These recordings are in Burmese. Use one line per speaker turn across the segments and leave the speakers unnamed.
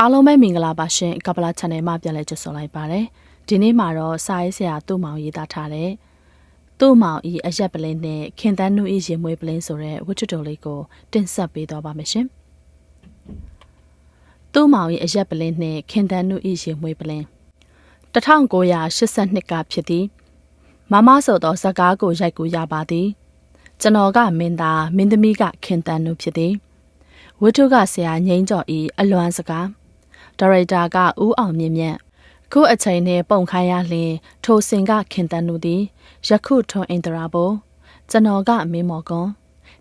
အားလုံးပဲမင်္ဂလာပါရှင်ကပလာ channel မှာပြန်လည်ကြိုဆိုလိုက်ပါတယ်ဒီနေ့မှာတော့စာရေးဆရာသူ့မောင်ရေးသားထားတဲ့သူ့မောင်ဤအရက်ပလင်းနဲ့ခင်တန်းနုဤရင်မွေးပလင်းဆိုတဲ့ဝတ္ထုတော်လေးကိုတင်ဆက်ပေးသွားပါမယ်ရှင်သူ့မောင်ဤအရက်ပလင်းနဲ့ခင်တန်းနုဤရင်မွေးပလင်း1982ကဖြစ်သည်မမဆိုသောဇကားကိုရိုက်ကူရပါသည်ကျွန်တော်ကမင်းသားမင်းသမီးကခင်တန်းနုဖြစ်သည်ဝတ္ထုကဆရာငိမ့်ကျော်ဤအလွမ်းစကား ဒါရိုက်တာကဦးအောင်မြင့်မြတ်ခုအချိန်နဲ့ပုံခိုင်းရလျင်ထိုစင်ကခင်တန်နုသည်ယခုထွန်အင်တရာဘိုကျွန်တော်ကမင်းမော်ကွန်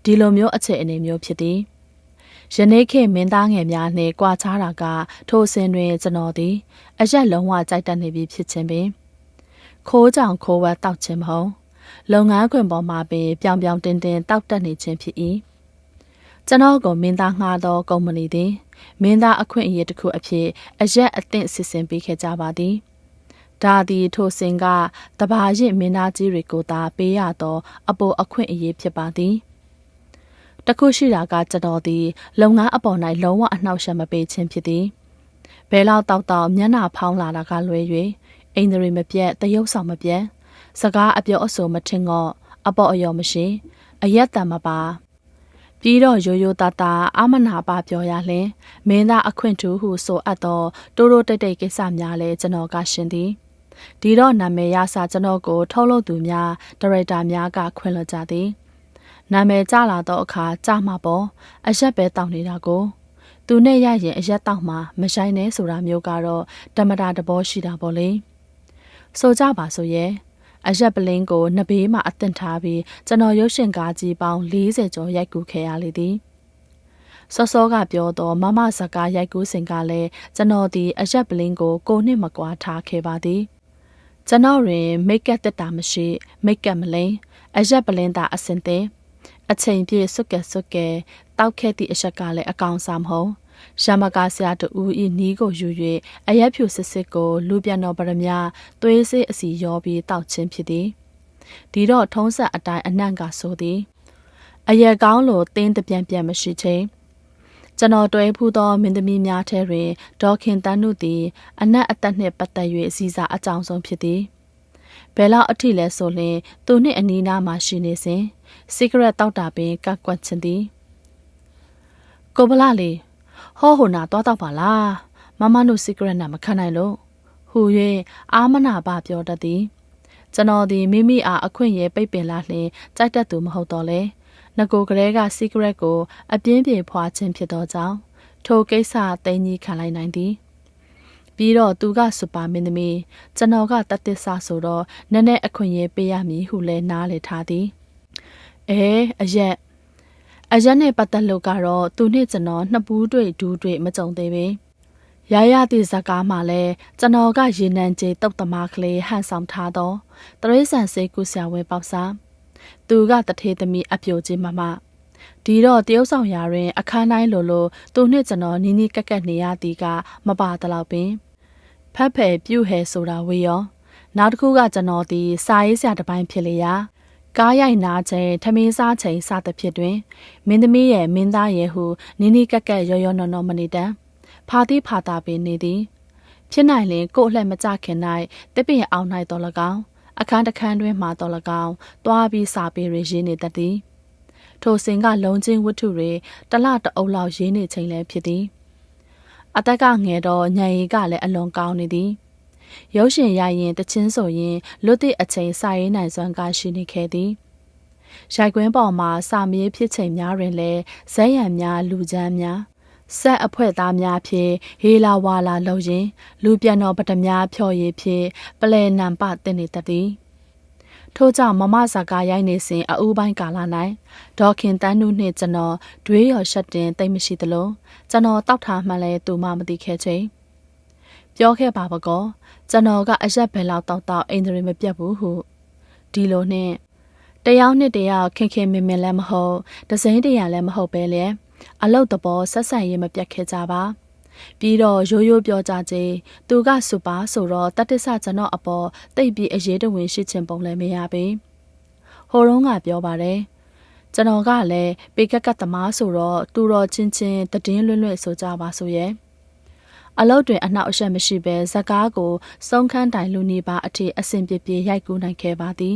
ဒီလိုမျိုးအခြေအနေမျိုးဖြစ်သည်ယနေ့ခေတ်မင်းသားငယ်များနှင့်ကြွားချတာကထိုစင်တွင်ကျွန်တော်သည် အရက်လုံးဝကြိုက်တတ်နေပြီဖြစ်ခြင်းပင်ခိုးကြောင်ခိုးဝက်တောက်ခြင်းမဟုတ်လုပ်ငန်းခွင်ပေါ်မှာပင်ပြောင်ပြောင်တင်းတင်းတောက်တက်နေခြင်းဖြစ်၏ကျွန်တော်ကမင်းသားငှားသောကုမ္ပဏီသည် မင်းသားအခွင့်အရေးတစ်ခုအဖြစ်အရက်အသင့်စစ်စင်ပေးခဲ့ကြပါသည်ဒါသည်ထိုစင်ကတဘာရင့်မင်းသားကြီးတွေကိုသာပေးရသော အပေါ်အခွင့်အရေးဖြစ်ပါသည်တခုရှိတာကကျွန်တော်သည်လုပ်ငန်းအပေါ်၌လုံးဝအနှောက်အယှက်မပေးခြင်းဖြစ်သည်ဘဲလောက်တောက်တောက်မျက်နှာဖောင်းလာတာကလွဲ၍အိန္ဒြေမပြတ်တရုပ်ဆောင်မပြတ်စကားအပြောအဆိုမထင်ငော့အပေါ်အယော်မရှိအရက်တံမပါ ပြီးတော့ရိုးရိုးသားသားအာမနာပါပြောရလင်မင်းသားအခွင့်ထူးဟုဆိုအပ်သောတိုးတိုးတိတ်တိတ်ကိစ္စများလဲကျွန်တော်ကရှင်သည်ဒီတော့နာမည်ရစာကျွန်တော်ကို ထုတ်လုပ်သူများဒါရိုက်တာများကခွင့်လွှတ်ကြသည်နာမည်ကြလာတော့အခါကြမှာပေါ့အရက်ပဲတောင်းနေတာကို သူနဲ့ရရင်အရက်တောက်မှမဆိုင်နဲ့ဆိုတာမျိုးကတော့တမတာတဘောရှိတာပေါ့လေဆိုကြပါဆိုရဲ့ အရက်ပလင်းကိုနှစ်ဘေးမှာအသင့်ထားပြီးကျွန်တော်ရုပ်ရှင်ကားကြီးပေါင်း40ကျော်ရိုက်ကူးခဲ့ရလေသည်စောစောကပြောတော့မမစကားရိုက်ကူးစဉ်ကလည်းကျွန်တော်ဒီအရက်ပလင်းကိုကိုနှစ်မကွာထားခဲ့ပါသည်ကျွန်တော်တွင်မိတ်ကပ်တက်တာမရှိမိတ်ကပ်မလိန်အရက်ပလင်းသာအစင်သင်အချိန်ပြည့်စွက်ကဲစွက်ကဲတောက်ခဲ့သည့်အရက်ကလည်းအကောင်စားမဟုတ် ရမကာဆရာတူဤနီးကိုယူ၍အရက်ဖြူစစ်စစ်ကိုလူပြန်တော်ပရမသွေးစေးအစီရောပြီးတောက်ချင်းဖြစ်သည်ဒီတော့ထုံးဆက်အတိုင်းအနှံ့ကဆိုသည်အရက်ကောင်းလိုတင်းတပြန်ပြန်မရှိချင်းကျွန်တော်တွဲဖူးသောမင်းသမီးများထဲတွင်ဒေါခင်တန်းနုသည် အနက်အသက်နှင့်ပတ်သက်၍အစည်းအစာအကြောင်းဆုံးဖြစ်သည်ဘယ်လောက်အထိလဲဆိုရင်သူနှင့်အနီးနားမှာရှိနေစဉ်စီဂရက်တောက်တာပင်ကကွက်ချင်သည်ကိုဗလာလေး ဟောဟိုနာသွားတော့ပါလားမမတို့ secret နဲ့မခံနိုင်လို့ဟူ၍အာမနာပါပြောတတ်သည်ကျွန်တော်ဒီမိမိအားအခွင့်အရေးပိတ်ပင်လာလျင်ကြိုက်တတ်သူမဟုတ်တော့လေငကိုကလေးက secret ကိုအပြင်းပြေဖွာခြင်းဖြစ်သောကြောင့်ထိုကိစ္စသိမ်းကြီးခံလိုက်နိုင်သည်ပြီးတော့သူကစူပါမင်းသမီးကျွန်တော်ကတတ်သစ္စာဆိုတော့နည်းနည်းအခွင့်အရေးပေးရမည်ဟုလဲနားလေထားသည်အဲအရက် အရက်နဲ့ပတ်သက်လို့ကတော့သူနဲ့ကျွန်တော်နှစ်ပူးတွေ့ဒူးတွေ့မကြုံသေးပေရရသည့်ဇကားမှလည်းကျွန်တော်ကရေနံကြေတုတ်သမားကလေးဟန်ဆောင်ထားသောတရိษံစေးကုဆရာဝန်ပေါက်စားသူကတထေသမီးအပြိုချင်းမမဒီတော့တရုတ်ဆောင်ရာတွင်အခန်းတိုင်းလိုလိုသူနှင့်ကျွန်တော်နီးနီးကက်ကက်နေရသည်ကမပါတလောက်ပင်ဖက်ဖယ်ပြုတ်ဟဲဆိုတာဝေရောနောက်တစ်ခုကကျွန်တော်ဒီစာရေးဆရာတစ်ပိုင်းဖြစ်လေရာ ကားရိုက်နာချိန်ထမင်းစားချိန်စသဖြင့်တွင်မင်းသမီးရဲ့မင်းသားရဲ့ဟုနီးနီးကက်ကက်ရော်ရော်နော်နော်မနေတမ်းဖာတိဖာတာပင်နေသည်ဖြစ်နိုင်ရင်ကို့အလှမကြခင်၌တပင်အောင်၌တော်၎င်းအခန်းတစ်ခန်းတွင်မှတော်၎င်းတွားပြီးစာပေရရေးနေတတ်သည်ထိုစင်ကလုံချင်းဝတ္ထုတွေတလတအုပ်လောက်ရေးနေချိန်လည်းဖြစ်သည်အသက်ကငယ်တော့ညံရီကလည်းအလွန်ကောင်းနေသည် ရုပ်ရှင်ရရင်တချင်းဆိုရင်လွတ်သည့်အချိန်စာရေးနိုင်စွမ်းကရှိနေခဲ့သည်ရိုက်ကွင်းပေါ်မှာစာမေးဖြစ်ချိန်များတွင်လည်းဇက်ရံများလူချမ်းများဆက်အဖွဲ့သားများဖြင့်ဟေလာဝါလာလှုပ်ရင် လူပြန်တော်ပထများဖြော်ရည်ဖြင့်ပလဲနံပတင်နေတတ်သည်ထို့ကြောင့်မမဇာကာရိုက်နေစဉ်အအူးပိုင်းကာလ၌ဒေါခင်တန်းနုနှင့်ကျွန်တော်ဒွေးရော်ရှက်တင်တိတ်မရှိသလိုကျွန်တော်တောက်ထားမှလည်းသူမှမသိခဲ့ချင်း ပြောခဲ့ပါပကောကျွန်တော်ကအရက်ဘယ်လောက်တောက်တောက်အိန္ဒြေမပြတ်ဘူးဟုဒီလိုနှင့်တယောက်နှစ်တယောက်ခင်ခင်မင်မင်လည်းမဟုတ်ဒစိမ့်တရလည်းမဟုတ်ပဲလေအလုတ်တဘောဆက်ဆံရေးမပြတ်ခဲ့ကြပါပြီးတော့ရိုးရိုးပြောကြခြင်းသူကစူပါဆိုတော့တတ္တဆကျွန်တော်အပေါ်တိတ်ပြီးအရေးတဝင်ရှိခြင်းပုံလည်းမရပေဟိုတုန်းကပြောပါတယ်ကျွန်တော်ကလည်းပေကက်ကတ်သမားဆိုတော့သူတော်ချင်းချင်းတည်င်းလွတ်လွတ်ဆိုကြပါဆိုရဲ့ အလုတ်တွင်အနောက်အရှက်မရှိဘဲဇကားကိုစုံခန်းတိုင်လူနေပါအထိအစဉ်ပြေပြေရိုက်ကူးနိုင်ခဲ့ပါသည်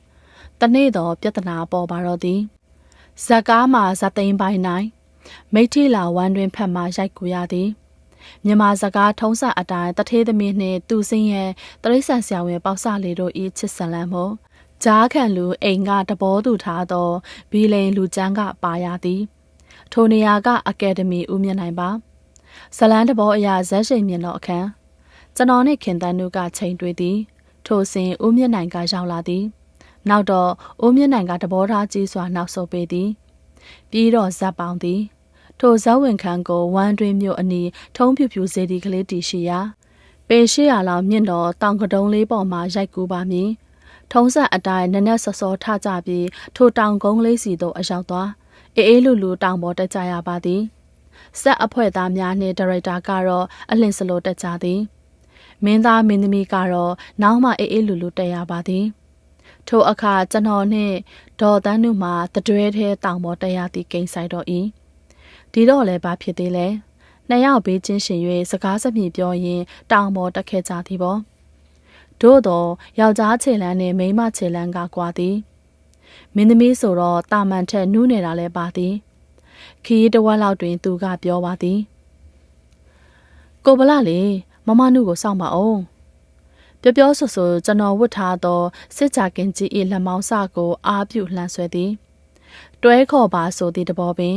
။တနေ့တော့ပြဿနာပေါ်ပါတော့သည်။ဇကားမှာဇသိန်းပိုင်းနိုင်မိထီလာဝမ်းတွင်ဖက်မှရိုက်ကူရသည်မြန်မာစကားထုံးစံအတိုင်းတထေးသမီးနှင့်သူစင်းရဲ့တရိษံဆရာဝန်ပေါက်စလေးတို့ဤချစ်ဆန်လန်းမှုဂျားခံလူအိမ်ကတဘောသူထားသောဘီလိန်လူကျန်းကပါရသည်ထိုနေရာကအကယ်ဒမီဦးမြင့်နိုင်ပါ ဇလန်းတဘောအရာဇက်ရှိန်မြင့်တော်အခန်းကျွန်တော်နှင့်ခင်တန်းတို့ကချိန်တွေ့သည်ထိုစဉ်ဦးမြင့်နိုင်ကရောက်လာသည် နောက်တော့ဦးမြင့်နိုင်ကတဘောထားကြီးစွာနောက်ဆုတ်ပေသည် ပြီးတော့ဇက်ပေါင်းသည်ထိုဇက်ဝင်ခန်းကိုဝမ်းတွင်းမြို့အနီးထုံးဖြူဖြူစေတီကလေးတီရှိရာပေရှိရလောက်မြင့်တော်တောင်ကတုံးလေးပေါ်မှာရိုက်ကူးပါမည်ထုံးဆက်အတိုင်းနက်နက်စောစောထကြပြီးထိုတောင်ကုန်းလေးစီသို့အရောက်သွားအေးအေးလူလူတောင်ပေါ်တက်ကြရပါသည် ဆက်အဖွဲ့သားများနှင့်ဒါရိုက်တာကတော့အလင်းစလိုတက်ကြသည်မင်းသားမင်းသမီးကတော့နောက်မှအေးအေးလူလူတက်ရပါသည်ထိုအခါကျွန်တော်နှင့်ဒေါ်တန်းတို့မှတတွဲထဲတောင်ပေါ်တက်ရသည့်ကိန်းဆိုင်တော်၏ဒီတော့လည်းဘာဖြစ်သေးလဲနှစ်ယောက်ဘေးချင်းရှင်၍စကားစမြည်ပြောရင်းတောင်ပေါ်တက်ခဲ့ကြသည်ပေါ့သို့တော့ယောက်ျားခြေလန်းနဲ့မိန်းမခြေလန်းကကွာသည်မင်းသမီးဆိုတော့တာမန်ထက်နူးနေတာလည်းပါသည် ခီးတဝက်လောက်တွင် သူကပြောပါသည်ကိုဗလာလေမမနုကိုစောင့်ပါအောင်ပြောပြောဆိုဆိုကျွန်တော်ဝတ်ထားသောစစ်ကြကင်ကြီး၏လက်မောင်းစကိုအားပြုလှမ်းဆွဲသည်တွဲခေါ်ပါဆိုသည့်တဘောပင်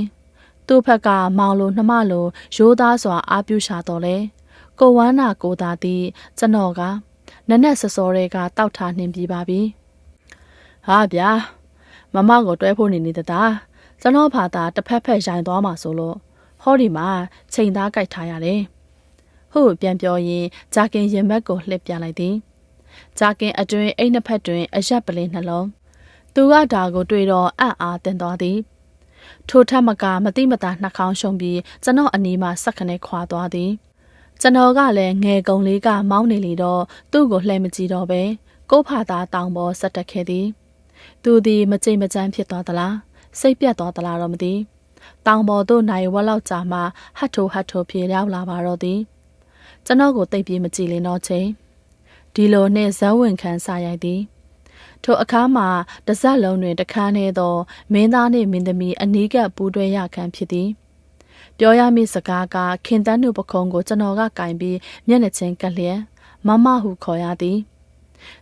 သူ့ဖက်ကမောင်လိုနှမလိုရိုးသားစွာအားပြုရှာတော်လဲကိုဝမ်းနာကိုသာသည်ကျွန်တော်ကနက်နက်စောစောတွေကတောက်ထားနှင်ပြီးပါပြီဟာဗျာမမကိုတွဲဖို့နေနေတတာ ကျွန်တော်ဖာသာတစ်ဖက်ဖက်ရိုင်သွားမှာဆိုလို့ဟောဒီမှာချိန်သားကြိုက်ထားရတယ်ဟုတ်ပြန်ပြောရင်ဂျာကင်ရင်ဘက်ကိုလှစ်ပြလိုက်သည်ဂျာကင်အတွင်အိတ်နှစ်ဖက်တွင်အရက်ပလင်းနှလုံးသူကဒါကိုတွေ့တော့အံ့အားတင်သွားသည်ထိုထက်မကမတိမတာနှာခေါင်းရှုံပြီးကျွန်တော်အနီးမှာစက်ခနဲ့ခွာသွားသည်ကျွန်တော်ကလည်းငယ်ကုံလေးကမောင်းနေလေတော့သူ့ကိုလှည့်မကြည့်တော့ပဲကို့ဖာသားတောင်ပေါ်ဆက်တက်ခဲ့သည်သူသည်မကြိမ်မကြမ်းဖြစ်သွားသလား စိတ်ပြတ်သွားသလားတော့မသိတောင်ပေါ်သို့နိုင်ဝက်လောက်ကြာမှဟတ်ထိုဟတ်ထိုပြေရောက်လာပါတော့သည်ကျွန်တော်ကိုတိတ်ပြေးမကြည့်လင်တော့ချင်းဒီလိုနဲ့ဇက်ဝင်ခံစားရိုက်သည်ထိုအခါမှာတစက်လုံးတွင်တခန်းနေသောမင်းသားနှင့်မင်းသမီးအနီးကပ်ပူးတွဲရခံဖြစ်သည်ပြောရမည့်စကားကခင်တန်းတို့ပခုံးကိုကျွန်တော်ကကင်ပြီးမျက်နှာချင်းကလျက်မမဟုခေါ်ရသည်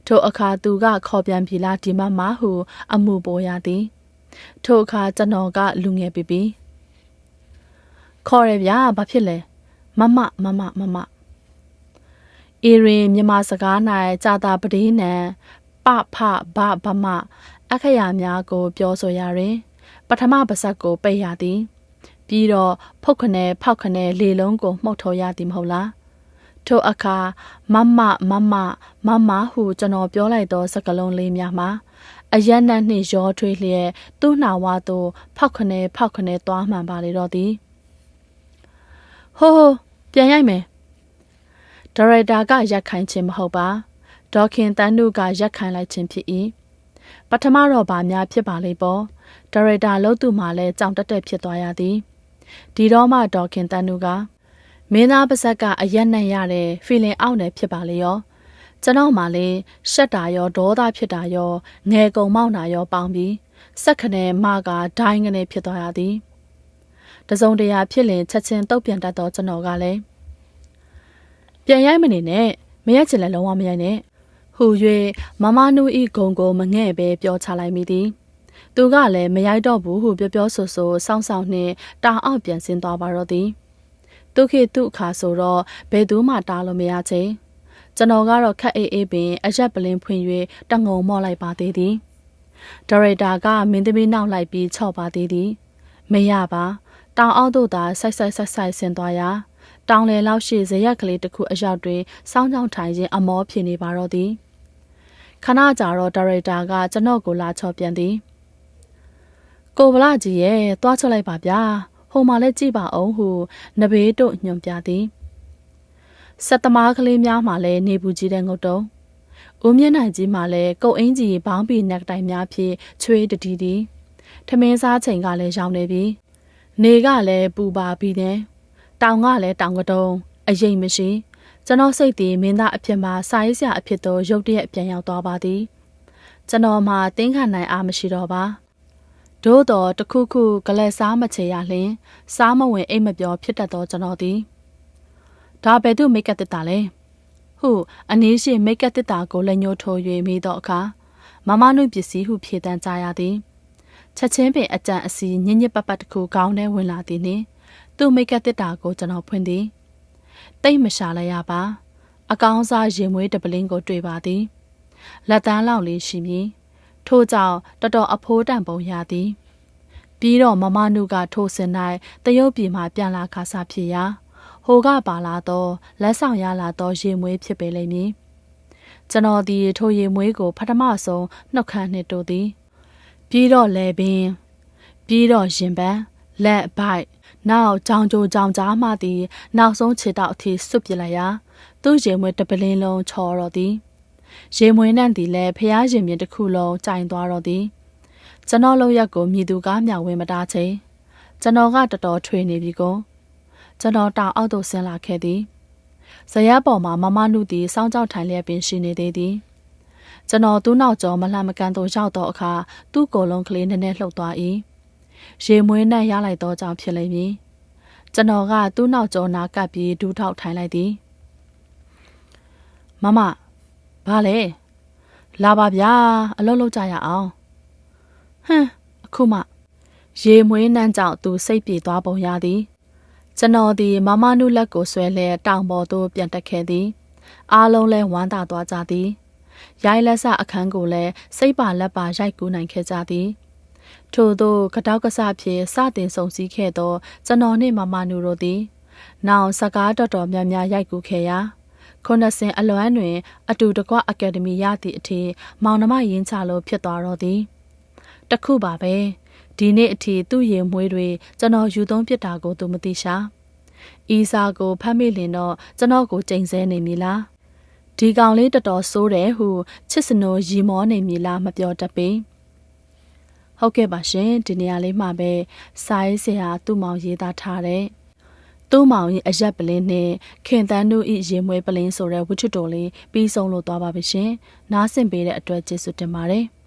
ထိုအခါသူကခေါ်ပြန်ပြီလားဒီမမဟု အမှုပေါ်ရသည် ထိုအခါကျွန်တော်ကလူငယ်ပြီပြီခေါ်ရဗျာဘာဖြစ်လဲမမမမမမအေရင်မြမစကား၌ကြာတာပဒေးနံပဖဘဗမအခရာများကို ပြောဆိုရရင် ပထမပါဇက်ကိုပိတ်ရသည်ပြီးတော့ဖုတ်ခနဲဖောက်ခနဲလေလုံးကိုမှုတ်ထော်ရသည်မဟုတ်လားထိုအခါမမမမမမဟုကျွန်တော်ပြောလိုက်သောစကားလုံးလေးများမှာ အယက်နတ်နှင့်ရောထွေးလျက်သူ့နှာဝါသို့ဖောက်ခနဲဖောက်ခနဲသွားမှန်ပါလေတော့သည်ဟိုးဟိုးပြန်ရိုက်မယ်ဒါရိုက်တာကရက်ခိုင်းခြင်းမဟုတ်ပါဒေါခင်တန်းတို့ကရက်ခိုင်းလိုက်ခြင်းဖြစ်၏ပထမတော့ဗာများဖြစ်ပါလိမ့်ပေါ့ဒါရိုက်တာလို့သူမှလည်းကြောင်တက်တက်ဖြစ်သွားရသည်ဒီတော့မှဒေါခင်တန်းတို့ကမင်းသားပါဇက်ကအရက်နဲ့ရတဲ့ဖီလင်အောက်နယ်ဖြစ်ပါလေရော ကျွန်တော်မှလည်းရှက်တာရောဒေါသဖြစ်တာရောငယ်ကုံမောက်တာရောပေါင်းပြီးစက်ခနဲ့မကဒိုင်းကနေဖြစ်သွားရသည်တစုံတရာဖြစ်လင်ချက်ချင်းတုတ်ပြန်တတ်သောကျွန်တော်ကလည်းပြန်ရိုက်မနေနဲ့မရက်ချင်လည်းလုံးဝမရိုက်နဲ့ဟူ၍မမနူဤဂုံကိုမငဲ့ပဲပြောချလိုက်မိသည်သူကလည်းမရိုက်တော့ဘူးဟုပြောပြောဆိုဆိုစောင်းဆောင်နှင့်တာအောင်ပြန်ဆင်းသွားပါတော့သည်သူခေသူအခါဆိုတော့ဘယ်သူမှတားလို့မရချေ ကျွန်တော်ကတော့ခက်အေးအေးပင်အရက်ပလင်းဖွင့်၍တငုံမော့လိုက်ပါသေးသည်ဒါရိုက်တာကမင်းသမီးနောက်လိုက်ပြီးချော့ပါသေးသည်မရပါတောင်အောက်သို့သာဆိုက်ဆိုက်ဆိုက်ဆိုက်ဆင်းသွားရာတောင်လေလောက်ရှိဇရက်ကလေးတစ်ခုအရောက်တွင်စောင်းချောင်းထိုင်ခြင်းအမောဖြစ်နေပါတော့သည်ခဏကြာတော့ဒါရိုက်တာကကျွန်တော်ကိုလာချော့ပြန်သည်ကိုဗလာကြီးရဲ့သွားချလိုက်ပါဗျာဟိုမှာလည်းကြည့်ပါအောင်ဟုနဘေးတို့ညွန်ပြသည် ဆက်သမားကလေးများမှလည်းနေပူကြီးတဲ့ငုတ်တုံးဦးမျက်နှာကြီးမှလည်းကုတ်အင်းကြီးဘောင်းပီနက်တိုင်များဖြင့်ချွေးတတီတီထမင်းစားချိန်ကလည်းရောင်းနေပြီနေကလည်းပူပါပြီးတဲ့တောင်ကလည်းတောင်ကတုံးအအရင်မရှိကျွန်တော်စိတ်သည်မင်းသားအဖြစ်မှစာရေးဆရာအဖြစ်သို့ရုတ်တရက်ပြန်ရောက်သွားပါသည်ကျွန်တော်မှတင်းခံနိုင်အားမရှိတော့ပါသို့တော်တခုခုကလက်စားမချေရလျင်စားမဝင်အိမ်မပြောဖြစ်တတ်သောကျွန်တော်သည် ဒါဘယ်သူမိတ်ကတက်တာလဲဟုအနည်းရှိမိတ်ကတက်တာကိုလက်ညှိုးထိုး၍မိသောအခါမမနုပစ္စည်းဟုဖြေတန်းကြရသည်ချက်ချင်းပင်အကြံအစီညညစ်ပတ်ပတ်တစ်ခုကောင်းထဲဝင်လာသည်နှင့်သူ့မိတ်ကတက်တာကိုကျွန်တော်ဖွင့်သည်တိတ်မရှာလိုက်ရပါ အကောင်းစားရင်မွေးတပလင်းကိုတွေ့ပါသည်လက်သားလောက်လေးရှိမည်ထို့ကြောင့်တော်တော်အဖိုးတန်ပုံရသည်ပြီးတော့မမနုကထိုးစင်၌တရုတ်ပြည်မှပြန်လာခါစားဖြစ်ရာ ဟိုကပါလာတော့လက်ဆောင်ရလာတော့ရေမွေးဖြစ်ပေလိမ့်မည်ကျွန်တော်ဒီထိုရေမွေးကိုပထမဆုံးနှုတ်ခမ်းနှစ်တို့သည်ပြီးတော့လဲပင်ပြီးတော့ရင်ပန်းလက်ဘိုက်နောက်ကြောင်ကြိုကြောင်ကြားမှသည် နောက်ဆုံးခြေတောက်အထိစွတ်ပစ်လိုက်ရာသူ့ရေမွေးတပလင်းလုံးချော်တော့သည်ရေမွေးနှံ့သည်လည်းဖျားရင်မြင်တစ်ခုလုံးကြိုင်သွားတော့သည်ကျွန်တော်လောက်ရက်ကိုမြည်သူကားမြောင်ဝင်မတားချေကျွန်တော်ကတော်တော်ထွေနေပြီကို ကျွန်တော်တောင်အောက်သို့ဆင်းလာခဲ့သည်ဇရက်ပေါ်မှာမမနုသည်စောင်းကြောက်ထိုင်လျက်ပင်ရှိနေသေးသည်ကျွန်တော်သူ့နောက်ကျော်မလှမကန်သို့ရောက်တော့အခါသူ့ကိုယ်လုံးကလေးနည်းနည်းလှုပ်သွား၏ရေမွေးနဲ့ရလိုက်သောကြောင့်ဖြစ်လိမ့်မည်ကျွန်တော်ကသူ့နောက်ကျော်နာကပ်ပြီးဒူးထောက်ထိုင်လိုက်သည်မမဘာလဲလာပါဗျာအလုပ်လုပ်ကြရအောင်ဟမ်အခုမှရေမွေးနှမ်းကြောင့်သူစိတ်ပြေသွားပုံရသည် ကျွန်တော်ဒီမမနုလက်ကိုဆွဲလဲတောင်ပေါ်သို့ပြန်တက်ခဲ့သည်အားလုံးလဲဝမ်းသာသွားကြသည်ရိုင်းလက်ဆအခန်းကိုလည်းစိတ်ပါလက်ပါရိုက်ကူးနိုင်ခဲ့ကြသည်ထို့သောကတောက်ကဆဖြင့်စတင်ဆုံစည်းခဲ့သောကျွန်တော်နှင့်မမနုတို့သည် နောက်စကားတော်တော်များများရိုက်ကူးခဲ့ရာခုနှစ်ဆင်အလွမ်းတွင် အတူတကွအကယ်ဒမီရသည့်အထိမောင်နှမရင်းချလို့ဖြစ်သွားတော့သည်တခုပါပဲ ဒီနေ့အထိသူ့ရင်မွေးတွေကျွန်တော်ယူသုံးပြစ်တာကိုသူမသိရှာ။ဤစာကိုဖတ်မိလင်တော့ကျွန်တော်ကိုချိန်ဆနေမည်လား။ဒီကောင်လေးတော်တော်ဆိုးတယ်ဟုချစ်စနိုးရီမောနေမည်လားမပြောတတ်ပေ။ဟုတ်ကဲ့ပါရှင်ဒီနေရာလေးမှာပဲစာရေးဆရာသူ့မောင်ရေးသားထားတဲ့သူ့မောင်ရဲ့အရက်ပလင်းနဲ့ခင်တန်းတို့ဤရင်မွေးပလင်းဆိုတဲ့ဝတ္ထုတော်လေးပြီးဆုံးလို့သွားပါပြီရှင်။နားဆင်ပေးတဲ့အတွက်ကျေးဇူးတင်ပါတယ်။